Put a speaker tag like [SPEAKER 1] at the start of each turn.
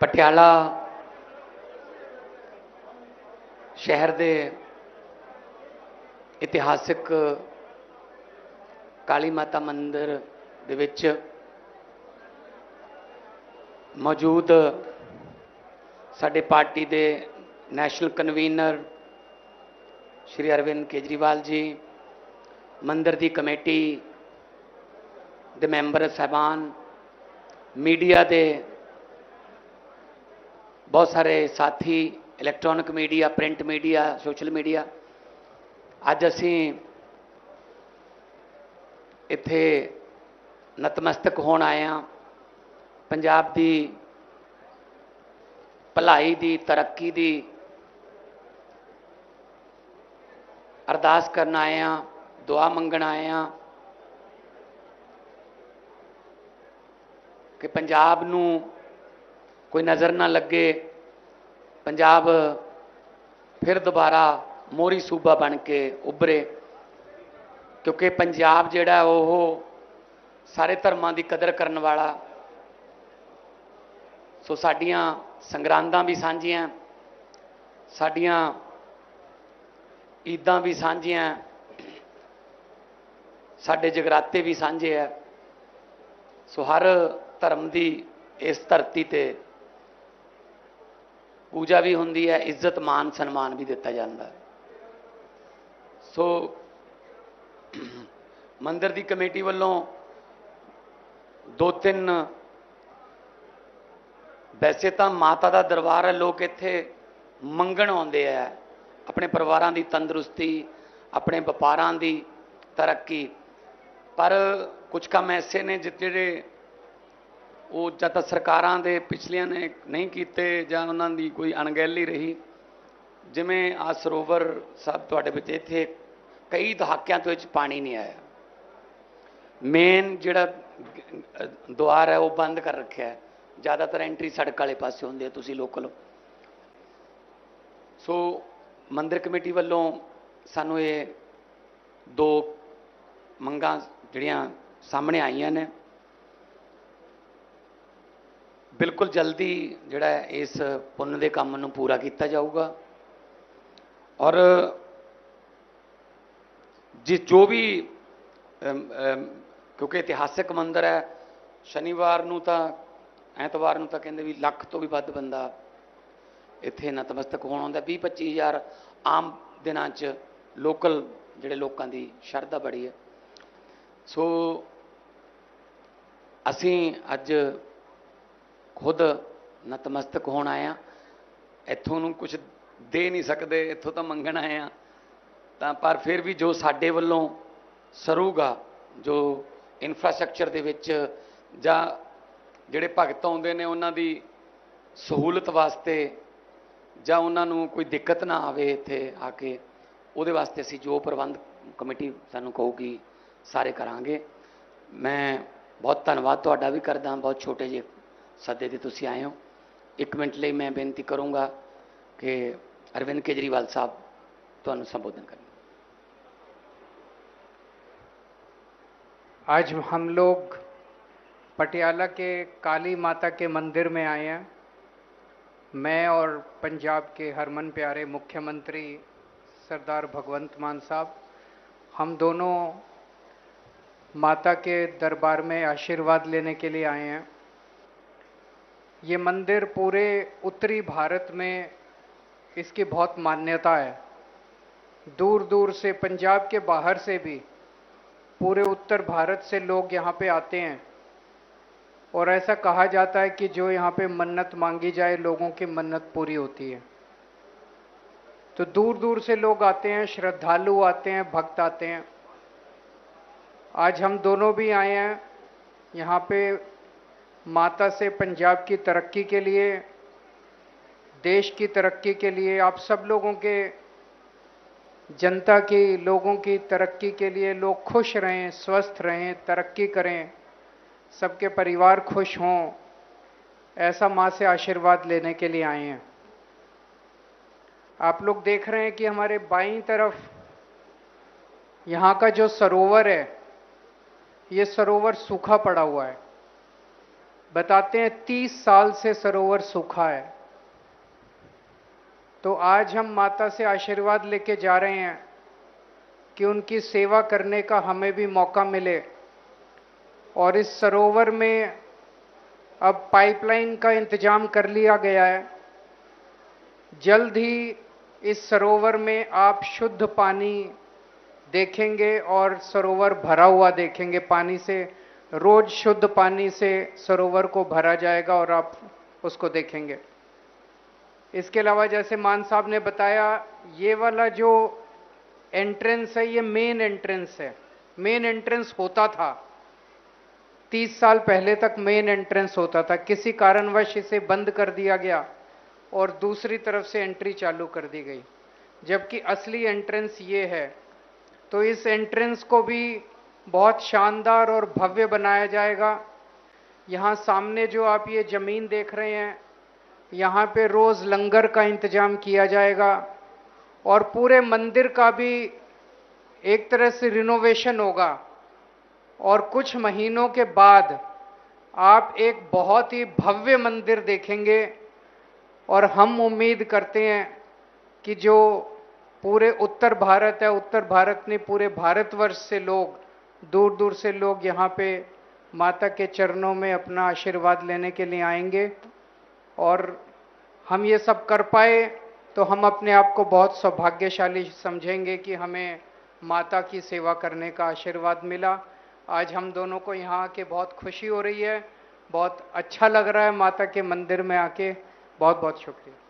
[SPEAKER 1] ਪਟਿਆਲਾ ਸ਼ਹਿਰ ਦੇ ਇਤਿਹਾਸਿਕ ਕਾਲੀ ਮਾਤਾ ਮੰਦਿਰ ਦੇ ਵਿੱਚ ਮੌਜੂਦ ਸਾਡੇ ਪਾਰਟੀ ਦੇ ਨੈਸ਼ਨਲ ਕਨਵੀਨਰ ਸ਼੍ਰੀ ਅਰਵਿੰਦ ਕੇਜਰੀਵਾਲ ਜੀ, ਮੰਦਿਰ ਦੀ ਕਮੇਟੀ ਦੇ ਮੈਂਬਰ ਸਾਹਿਬਾਨ, ਮੀਡੀਆ ਦੇ ਬਹੁਤ ਸਾਰੇ ਸਾਥੀ electronic media print media social media ਅੱਜ ਅਸੀਂ ਇੱਥੇ ਨਤਮਸਤਕ ਹੋਣ ਆਏ ਹਾਂ। ਪੰਜਾਬ ਦੀ ਭਲਾਈ ਦੀ, ਤਰੱਕੀ ਦੀ ਅਰਦਾਸ ਕਰਨ ਆਏ ਹਾਂ, ਦੁਆ ਮੰਗਣ ਆਏ ਹਾਂ ਕਿ ਪੰਜਾਬ ਨੂੰ ਕੋਈ ਨਜ਼ਰ ਨਾ ਲੱਗੇ, ਪੰਜਾਬ ਫਿਰ ਦੁਬਾਰਾ ਮੋਰੀ ਸੂਬਾ ਬਣ ਕੇ ਉੱਭਰੇ, ਕਿਉਂਕਿ ਪੰਜਾਬ ਜਿਹੜਾ ਉਹ ਸਾਰੇ ਧਰਮਾਂ ਦੀ ਕਦਰ ਕਰਨ ਵਾਲਾ, ਸੋ ਸਾਡੀਆਂ ਸੰਗਰਾਂਦਾਂ ਵੀ ਸਾਂਝੀਆਂ, ਸਾਡੀਆਂ ਈਦਾਂ ਵੀ ਸਾਂਝੀਆਂ, ਸਾਡੇ ਜਗਰਾਤੇ ਵੀ ਸਾਂਝੇ ਆ, ਸੋ ਹਰ ਧਰਮ ਦੀ ਇਸ ਧਰਤੀ ਤੇ ਪੂਜਾ ਵੀ ਹੁੰਦੀ ਹੈ, ਇੱਜ਼ਤ, ਮਾਨ, ਸਨਮਾਨ ਵੀ ਦਿੱਤਾ ਜਾਂਦਾ ਸੋ ਮੰਦਿਰ ਦੀ ਕਮੇਟੀ ਵੱਲੋਂ ਦੋ ਤਿੰਨ ਵੈਸੇ ਤਾਂ ਮਾਤਾ ਦਾ ਦਰਬਾਰ ਹੈ, ਲੋਕ ਇੱਥੇ ਮੰਗਣ ਆਉਂਦੇ ਆ। ਆਪਣੇ ਪਰਿਵਾਰਾਂ ਦੀ ਤੰਦਰੁਸਤੀ, ਆਪਣੇ ਵਪਾਰਾਂ ਦੀ ਤਰੱਕੀ। ਪਰ ਕੁਝ ਕੰਮ ਐਸੇ ਨੇ ਜਿ- ਜਿਹੜੇ ਉਹ ਜਾਂ ਤਾਂ ਸਰਕਾਰਾਂ ਦੇ ਪਿਛਲੀਆਂ ਨੇ ਨਹੀਂ ਕੀਤੇ ਜਾਂ ਉਹਨਾਂ ਦੀ ਕੋਈ ਅਣਗਹਿਲੀ ਰਹੀ। ਜਿਵੇਂ ਆ ਸਰੋਵਰ ਸਾਹਿਬ ਤੁਹਾਡੇ ਵਿੱਚ ਇੱਥੇ ਕਈ ਦਹਾਕਿਆਂ ਤੋਂ ਵਿੱਚ ਪਾਣੀ ਨਹੀਂ ਆਇਆ। ਮੇਨ ਜਿਹੜਾ ਦੁਆਰ ਹੈ ਉਹ ਬੰਦ ਕਰ ਰੱਖਿਆ ਹੈ। ਜ਼ਿਆਦਾਤਰ ਐਂਟਰੀ ਸੜਕ ਵਾਲੇ ਪਾਸੇ ਹੁੰਦੀ ਹੈ ਤੁਸੀਂ ਲੋਕਲ ਸੋ ਮੰਦਿਰ ਕਮੇਟੀ ਵੱਲੋਂ ਸਾਨੂੰ ਇਹ ਦੋ ਮੰਗਾਂ ਜਿਹੜੀਆਂ ਸਾਹਮਣੇ ਆਈਆਂ ਨੇ। ਬਿਲਕੁਲ ਜਲਦੀ ਜਿਹੜਾ ਇਸ ਪੁੰਨ ਦੇ ਕੰਮ ਨੂੰ ਪੂਰਾ ਕੀਤਾ ਜਾਊਗਾ। ਔਰ ਜਿਸ ਜੋ ਵੀ ਕਿਉਂਕਿ ਇਤਿਹਾਸਿਕ ਮੰਦਿਰ ਹੈ, ਸ਼ਨੀਵਾਰ ਨੂੰ ਤਾਂ, ਐਤਵਾਰ ਨੂੰ ਤਾਂ ਕਹਿੰਦੇ ਵੀ ਲੱਖ ਤੋਂ ਵੀ ਵੱਧ ਬੰਦਾ ਇੱਥੇ ਨਤਮਸਤਕ ਹੋਣ ਆਉਂਦਾ। 20 25000 ਆਮ ਦਿਨਾਂ 'ਚ ਲੋਕਲ ਜਿਹੜੇ ਲੋਕਾਂ ਦੀ ਸ਼ਰਧਾ ਬੜੀ ਹੈ। ਸੋ ਅਸੀਂ ਅੱਜ ਖੁਦ ਨਤਮਸਤਕ ਹੋਣ ਆਇਆ। ਇੱਥੋਂ ਨੂੰ ਕੁਝ ਦੇ ਨਹੀਂ ਸਕਦੇ, ਇੱਥੋਂ ਤਾਂ ਮੰਗਣ ਆਏ ਹਾਂ ਤਾਂ ਪਰ ਫਿਰ ਵੀ ਜੋ ਸਾਡੇ ਵੱਲੋਂ ਸਰੂਗਾ, ਜੋ ਇਨਫਰਾਸਟ੍ਰਕਚਰ ਦੇ ਵਿੱਚ ਜਾਂ ਜਿਹੜੇ ਭਗਤ ਆਉਂਦੇ ਨੇ, ਉਹਨਾਂ ਦੀ ਸਹੂਲਤ ਵਾਸਤੇ ਜਾਂ ਉਹਨਾਂ ਨੂੰ ਕੋਈ ਦਿੱਕਤ ਨਾ ਆਵੇ ਇੱਥੇ ਆ ਕੇ, ਉਹਦੇ ਵਾਸਤੇ ਅਸੀਂ ਜੋ ਪ੍ਰਬੰਧ ਕਮੇਟੀ ਸਾਨੂੰ ਕਹੂਗੀ, ਸਾਰੇ ਕਰਾਂਗੇ। ਮੈਂ ਬਹੁਤ ਧੰਨਵਾਦ ਤੁਹਾਡਾ ਵੀ ਕਰਦਾ, ਬਹੁਤ ਛੋਟੇ ਜਿਹੇ ਸੱਦੇ ਤੇ ਤੁਸੀਂ ਆਏ ਹੋ ਇੱਕ ਮਿੰਟ ਲਈ ਮੈਂ ਬੇਨਤੀ ਕਰੂੰਗਾ ਕਿ ਅਰਵਿੰਦ ਕੇਜਰੀਵਾਲ ਸਾਹਿਬ ਤੁਹਾਨੂੰ ਸੰਬੋਧਨ ਕਰਨ
[SPEAKER 2] आज हम लोग पटियाला के काली माता के मंदिर में आए हैं मैं और पंजाब के हरमन प्यारे मुख्यमंत्री सरदार भगवंत मान साहब हम दोनों माता के दरबार में आशीर्वाद लेने के लिए आए हैं ये मंदिर पूरे उत्तरी भारत में इसकी बहुत मान्यता है। दूर दूर से, पंजाब के बाहर से भी, पूरे उत्तर भारत से लोग यहाँ पे आते हैं। और ऐसा कहा जाता है कि जो यहाँ पे मन्नत मांगी जाए, लोगों की मन्नत पूरी होती है। तो दूर दूर से लोग आते हैं, श्रद्धालु आते हैं, भक्त आते हैं। आज हम दोनों भी आए हैं, यहाँ पे माता से पंजाब की तरक्की के लिए, देश की तरक्की के लिए, आप सब लोगों के, जनता की, लोगों की तरक्की के लिए लोग खुश रहें, स्वस्थ रहें, तरक्की करें, सबके परिवार खुश हों, ऐसा माँ से आशीर्वाद लेने के लिए आए हैं। आप लोग देख रहे हैं कि हमारे बाईं तरफ़ यहाँ का जो सरोवर है, ये सरोवर सूखा पड़ा हुआ है। बताते हैं, तीस साल से सरोवर सूखा है। तो आज हम माता से आशीर्वाद लेके जा रहे हैं कि उनकी सेवा करने का हमें भी मौका मिले। और इस सरोवर में अब पाइपलाइन का इंतज़ाम कर लिया गया है। जल्द ही इस सरोवर में आप शुद्ध पानी देखेंगे और सरोवर भरा हुआ देखेंगे पानी से। रोज शुद्ध पानी से सरोवर को भरा जाएगा और आप उसको देखेंगे। इसके अलावा जैसे मान साहब ने बताया, ये वाला जो एंट्रेंस है, ये मेन एंट्रेंस है। मेन एंट्रेंस होता था। तीस साल पहले तक मेन एंट्रेंस होता था। किसी कारणवश इसे बंद कर दिया गया और दूसरी तरफ़ से एंट्री चालू कर दी गई। जबकि असली एंट्रेंस ये है। तो इस एंट्रेंस को भी बहुत शानदार और भव्य बनाया जाएगा। यहाँ सामने जो आप ये ज़मीन देख रहे हैं, यहाँ पे रोज लंगर का इंतज़ाम किया जाएगा और पूरे मंदिर का भी एक तरह से रिनोवेशन होगा। और कुछ महीनों के बाद आप एक बहुत ही भव्य मंदिर देखेंगे और हम उम्मीद करते हैं कि जो पूरे उत्तर भारत है, उत्तर भारत ने पूरे भारतवर्ष से लोग दूर दूर से लोग यहाँ पे माता के चरणों में अपना आशीर्वाद लेने के लिए आएँगे। और हम ये सब कर पाए तो हम अपने आप को बहुत सौभाग्यशाली समझेंगे कि हमें माता की सेवा करने का आशीर्वाद मिला। आज हम दोनों को यहाँ आके बहुत खुशी हो रही है। बहुत अच्छा लग रहा है माता के मंदिर में आके। बहुत बहुत शुक्रिया।